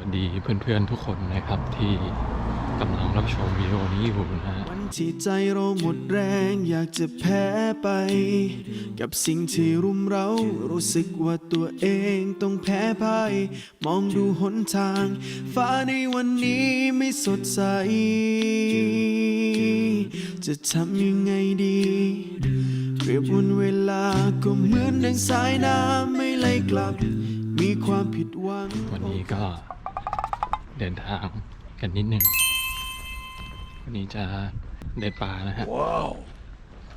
วัสดีเพื่อนๆทุกคนนะครับที่กำลังรับชมวิดีโอนี้อยู่นะฮะวันที่ใจเราหมดแรงอยากจะแพ้ไป กับสิ่งที่รุมเรารู้สึกว่าตัวเองต้องแพ้พ่ายมองดูหนทาง ฟ้าในวันนี้ไม่สดใส จะทำยังไงดีเปรียบวันเวลาก็เหมือนดังสายน้ำไม่ไหลกลับ มีความผิดหวัง วันนี้ก็ เดินทางกันนิดนึง วันนี้จะเดินป่านะฮะ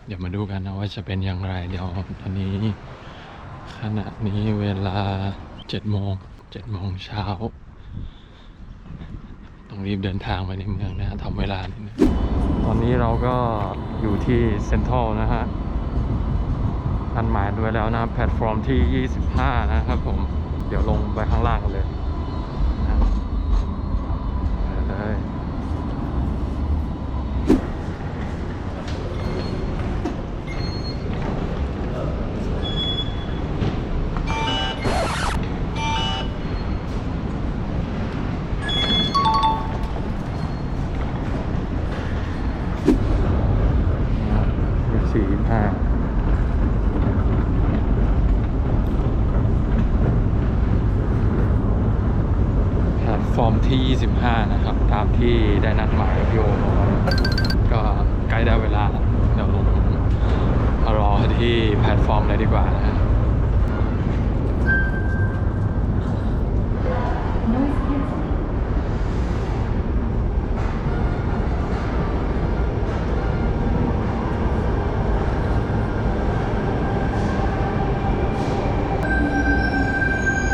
เดี๋ยวมาดูกันนะว่าจะเป็นอย่างไร เดี๋ยวตอนนี้ ขณะนี้เวลาเจ็ดโมงเจ็ดโมงเช้า ต้องรีบเดินทางไปในเมืองนะฮะทำเวลานิดนึงตอนนี้เราก็อยู่ที่เซ็นทรัลนะฮะนัดหมายด้วยแล้วนะแพลตฟอร์มที่ 25 นะครับผม เดี๋ยวลงไปข้างล่างกันเลยนะไปเลยยี่ สี่ห้า แพลตฟอร์ มที่ 25 นะครับ ตามที่ได้นัดหมายกับพี่โอเอาก็ใกล้ได้เวลาแล้วเดี๋ยวลงมารอที่แพลตฟอร์มเลยดีกว่านะฮะ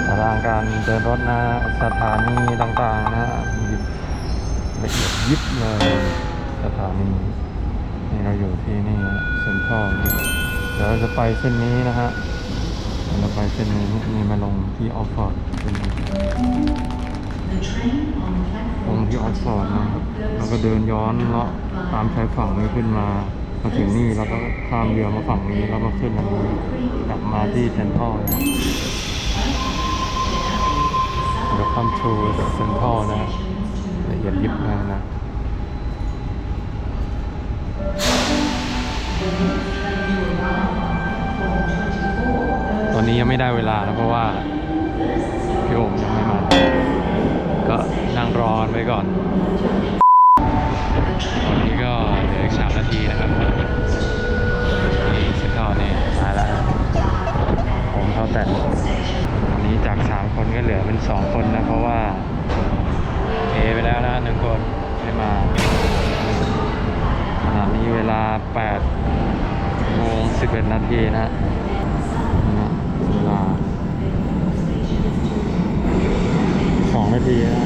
ตารางการเดินรถนะสถานี ไปเส้นนี้นะฮะเดี๋ยวเราไปเส้นนี้นี่มาลงที่ออฟฟอร์ดเป็นลงที่ออฟฟอร์ดนะแล้วก็เดินย้อนเลาะตามชายฝั่งนี้ขึ้นมามาถึงนี่แล้วก็ข้ามเรือมาฝั่งนี้แล้วก็ขึ้นอันนี้กลับมาที่เซ็นทรัลนะ Welcome to Central นะละเอียดยิบมากนะ ยังไม่ได้เวลานะเพราะว่าพี่โอมยังไม่มา ก็นั่งรอไว้ก่อนตอนนี้ก็เหลืออีกสามนาทีนะครับนี่เซ็นทรัลนี่มาแล้วผมเท่าแต่วันนี้จากสามคนก็เหลือเป็นสองคนนะ เพราะว่าเทไปแล้วนะหนึ่งคนไม่มาขณะนี้เวลา8โมง11 นาทีนะนี่นะเวลา สองนาทีนะ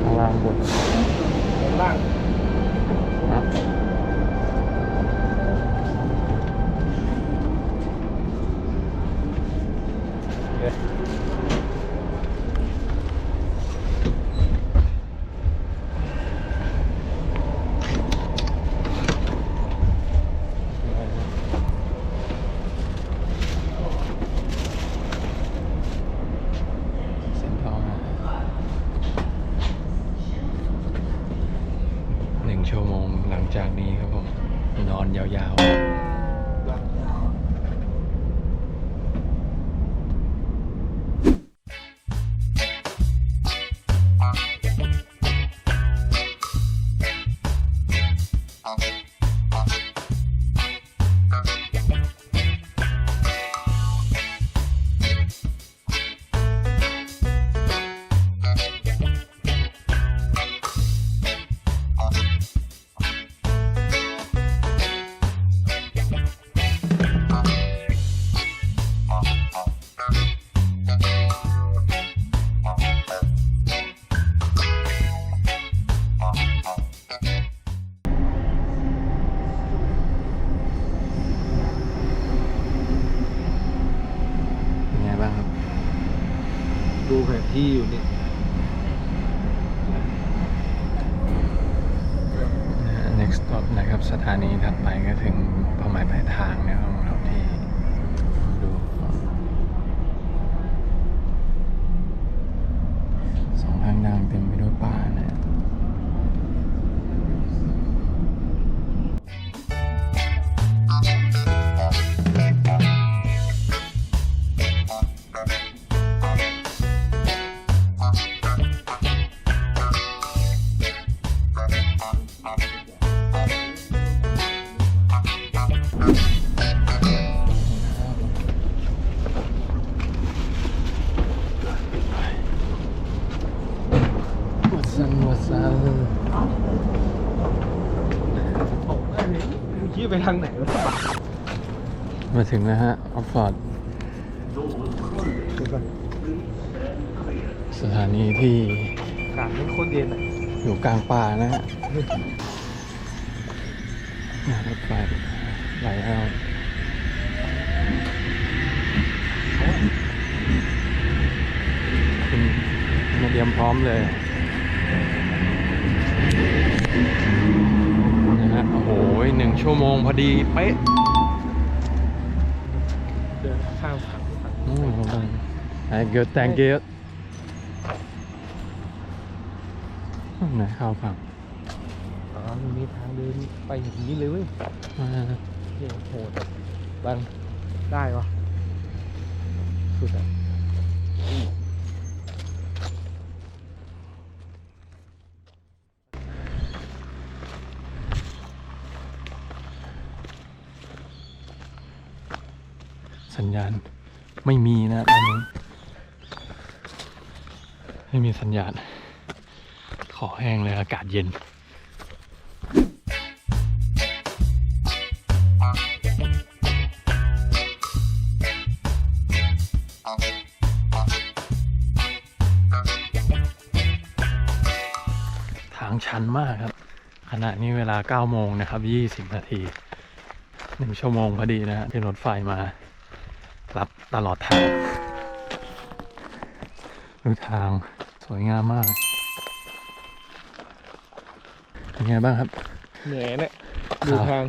ข้างล่างบนล่างนะเส้นทองนะหนึ่งชั่วโมงหลังจากนี้ครับผม น อนยาวๆ ที่อยู่นี่นะครับสถานีถัดไปก็ถึง วัดสันวัดสันชี้ไปทางไหนวะมาถึงแล้วฮะ ออฟฟอร์ด สถานีที่กลาดมันโคตรเย็นอยู่กลางป่านะฮะรถไฟไหลเอาคุณมาเตรียมพร้อมเลย ชั่วโมงพอดีเป๊ะเดินข้ามครับโอ้โห thank you thank you ไหนข้าฝั่งอ๋อมีทางเดินไปอย่างนี้เลยเว้ยอ่โหดบังได้ปะสุดอะ ไม่มีนะตอนนี้ไม่มีสัญญาณ ขอแห้งเลยอากาศเย็นทางชันมากครับ ขณะนี้เวลา 9 โมงนะครับ 20 นาทีหนึ่งชั่วโมงพอดีนะฮะที่รถไฟมา ตลอดทางดูทางสวยงามมากเป็นไงบ้างครับ เหนื่อยเนี่ยครับดูทาง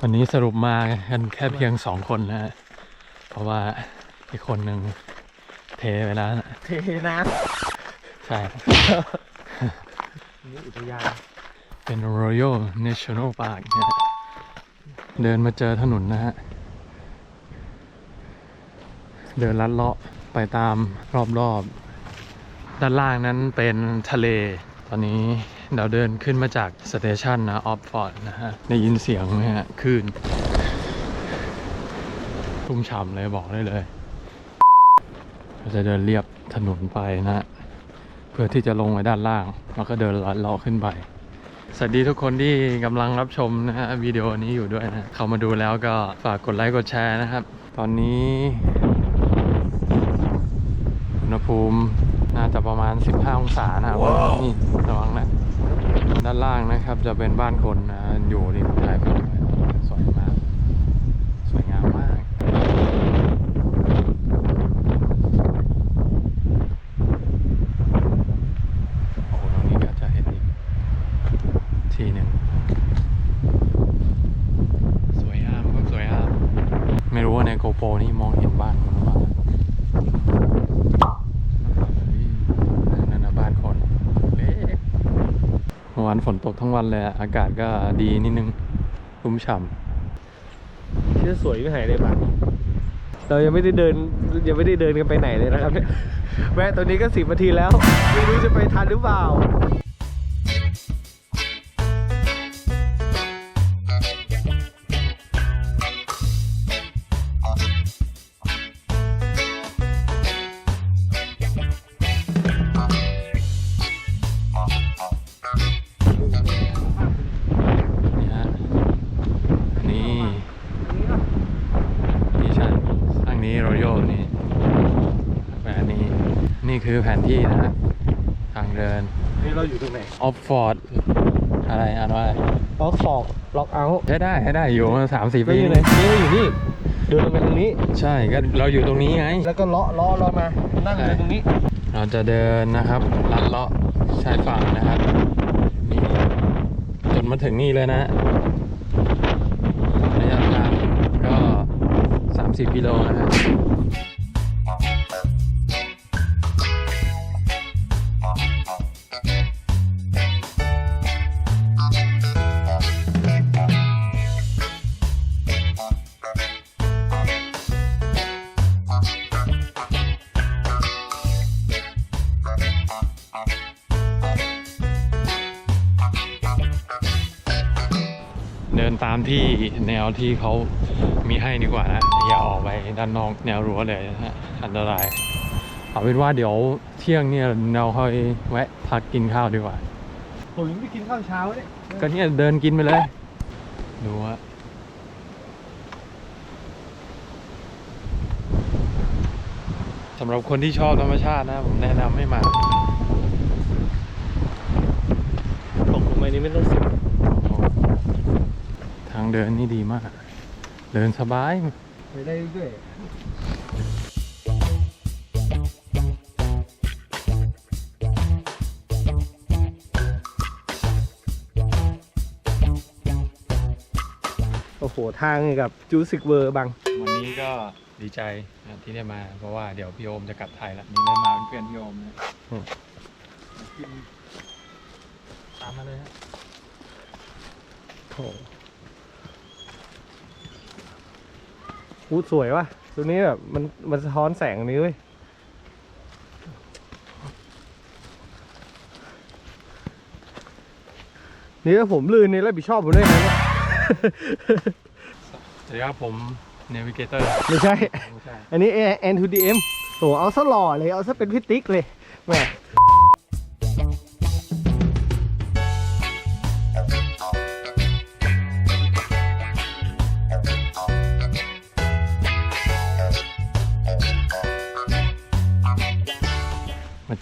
วันนี้สรุปมากันแค่เพียงสองคนนะฮะเพราะว่าอีกคนหนึ่งเทไปแล้วนะเทน้ใช่ำนี่อุทยานเป็น Royal National Park เนี่ยเดินมาเจอถนนนะฮะ เดินลัดเลาะไปตามรอบๆ ด้านล่างนั้นเป็นทะเล ตอนนี้เราเดินขึ้นมาจากสเตชันนะออฟฟอร์ดนะฮะได้ยินเสียงไหมฮะคลื่นทุ่มฉ่ำเลยบอกได้เลยเราจะเดินเรียบถนนไปนะฮะเพื่อที่จะลงไปด้านล่าง แล้วก็เดินลัดเลาะขึ้นไปสวัสดีทุกคนที่กำลังรับชมนะฮะวิดีโอนี้อยู่ด้วยนะ เข้ามาดูแล้วก็ฝากกดไลค์กดแชร์นะครับ ตอนนี้ ภูมิน่าจะประมาณ 15 องศานะครับนี่ระวังนะ ด้านล่างนะครับจะเป็นบ้านคนนะอยู่ริมชายฝั่งสวยมาก สวยงามมาก โอ้โหตรงนี้ก็จะเห็นอีกทีหนึ่งสวยงามก็สวยงาม ไม่รู้ว่าในโกโปรนี่มองเห็นบ้านคนหรือเปล่าเฮ้ยนั่นนะบ้านคนเล็กเมื่อ วานฝนตกทั้งวันเลยอะอากาศก็ดีนิดนึงรุ่มฉ่เชื่อสวยไม่หายเลยบังเรายังไม่ได้เดินยังไม่ได้เดินกันไปไหนเลยนะครับเนี่ยแวะตอนนี้ก็สิบนาทีแล้ว ไม่รู้จะไปทันหรือเปล่า นี่คือแผนที่นะฮะทางเดิน นี่เราอยู่ตรงไหนออฟฟอร์ดอะไรอ่านว่าอะไรล็อกฟอกล็อกเอาท์ใช่ได้ใช่ได้อยู่มาสามสี่ปีอยู่ไหนนี่เราอยู่นี่ เดินลงไปตรงนี้ ใช่ก็เราอยู่ตรงนี้ไง แล้วก็เลาะเลาะเลาะมา นั่งอยู่ตรงนี้ เราจะเดินนะครับลัดเลาะชายฝั่งนะครับนี่จนมาถึงนี่เลยนะระยะทางก็สามสิบกิโลนะครับ เดินตามที่แนวที่เขามีให้ดีกว่านะ อย่าออกไปด้านนอกแนวรั้วเลยนะฮะอันตรายเอาเป็นว่าเดี๋ยวเที่ยงเนี่ยเราค่อยแวะพักกินข้าวดีกว่า ผมยังไม่กินข้าวเช้าเนี่ยก็เนี่ยเดินกินไปเลย ดูว่าสำหรับคนที่ชอบธรรมชาตินะ ผมแนะนำให้มา ตกลงไปนี่ไม่ต้องเสีย ทาง เดินนี่ดีมาก เดินสบาย ไปได้ด้วยโอ้โห ทางกับจูสิกเวอร์บัง วันนี้ก็ดีใจนะที่ได้มา เพราะว่าเดี๋ยวพี่โอมจะกลับไทยแล้วนี่ได้มาเป็นเพื่อนพี่โอมนะอืมกินตามมาเลยฮะ โอ้พู ดสวยว่ะตัวนี้แบบมันมันสะท้อนแสงอันนี้เว้ยนี่ถ้าผมลื่นนี่รับผิดชอบผมด้วยนะเนี่ยสวัสดีครับผมเนวิเกเตอร์ไม่ใช่ไม่ใช่ อันนี้แอนทูดีเอ็มโหเอาซะหล่อเลย เอาซะเป็นพิติกเลยแหม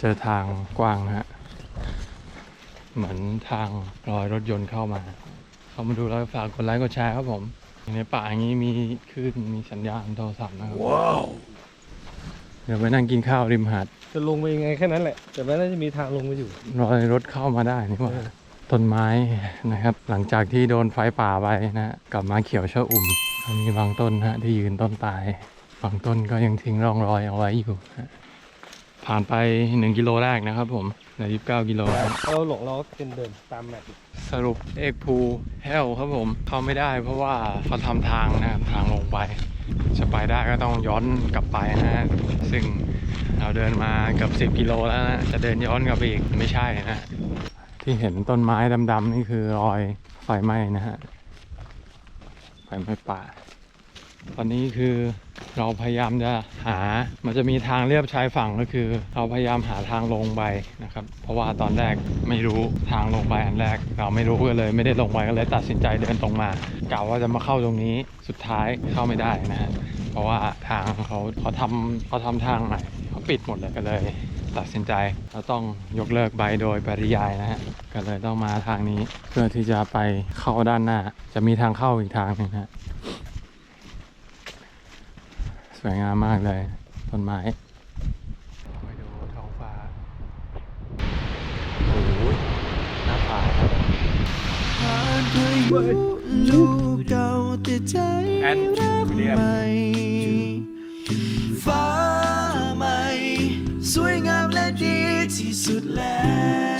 เจอทางกว้างนะฮะ เหมือนทางรอยรถยนต์เข้ามาเข้ามาดูแล้วฝากกดไลค์กดแชร์ครับผม ในป่าอย่างนี้มีคลื่นมีสัญญาณโทรศัพท์นะครับ ว้าว เดี๋ยวไปนั่งกินข้าวริมหาดจะลงไปยังไงแค่นั้นแหละ แต่ว่าน่าจะมีทางลงไปอยู่ รอยรถเข้ามาได้นี่หว่าต้นไม้นะครับ หลังจากที่โดนไฟป่าไปนะฮะกลับมาเขียวชอุ่มก็มีบางต้นนะฮะที่ยืนต้นตายบางต้นก็ยังทิ้งร่องรอยเอาไว้อยู่นะฮะ ผ่านไปหนึ่งกิโลแรกนะครับผมในยี่สิบเก้ากิโลครับเราหลงเราก็เป็นเดินตามแมปสรุปเอกภูแฮลครับผม เข้าไม่ได้เพราะว่าเขาทำทางนะครับทางลงไป จะไปได้ก็ต้องย้อนกลับไปนะฮะซึ่งเราเดินมาเกือบ10 กิโลแล้วนะ จะเดินย้อนกลับไปอีกไม่ใช่นะ ที่เห็นต้นไม้ดำๆนี่คือรอยไฟไหม้นะฮะไฟไหม้ป่า ตอนนี้คือเราพยายามจะหา มันจะมีทางเลียบชายฝั่งก็คือ เราพยายามหาทางลงไปนะครับ เพราะว่าตอนแรกไม่รู้ทางลงไปอันแรก เราไม่รู้ก็เลย ไม่ได้ลงไปก็เลยตัดสินใจเดินตรงมากะว่าจะมาเข้าตรงนี้สุดท้ายเข้าไม่ได้นะฮะเพราะว่าทางเขาเขาทำเขาทำทางใหม่เขาปิดหมดเลยก็เลย ตัดสินใจเราต้องยกเลิกใบโดยปริยายนะฮะก็เลยต้องมาทางนี้ เพื่อที่จะไปเข้าด้านหน้า จะมีทางเข้าอีกทางหนึงนะฮะ สวยงามมากเลย ต้นไม้ไปดูท้องฟ้าโอ้โหหน้าผาลูกเก่าแต่ใจแอนรักใหม่ฟ้าใหม่ สวยงามและดีที่สุดแล้ว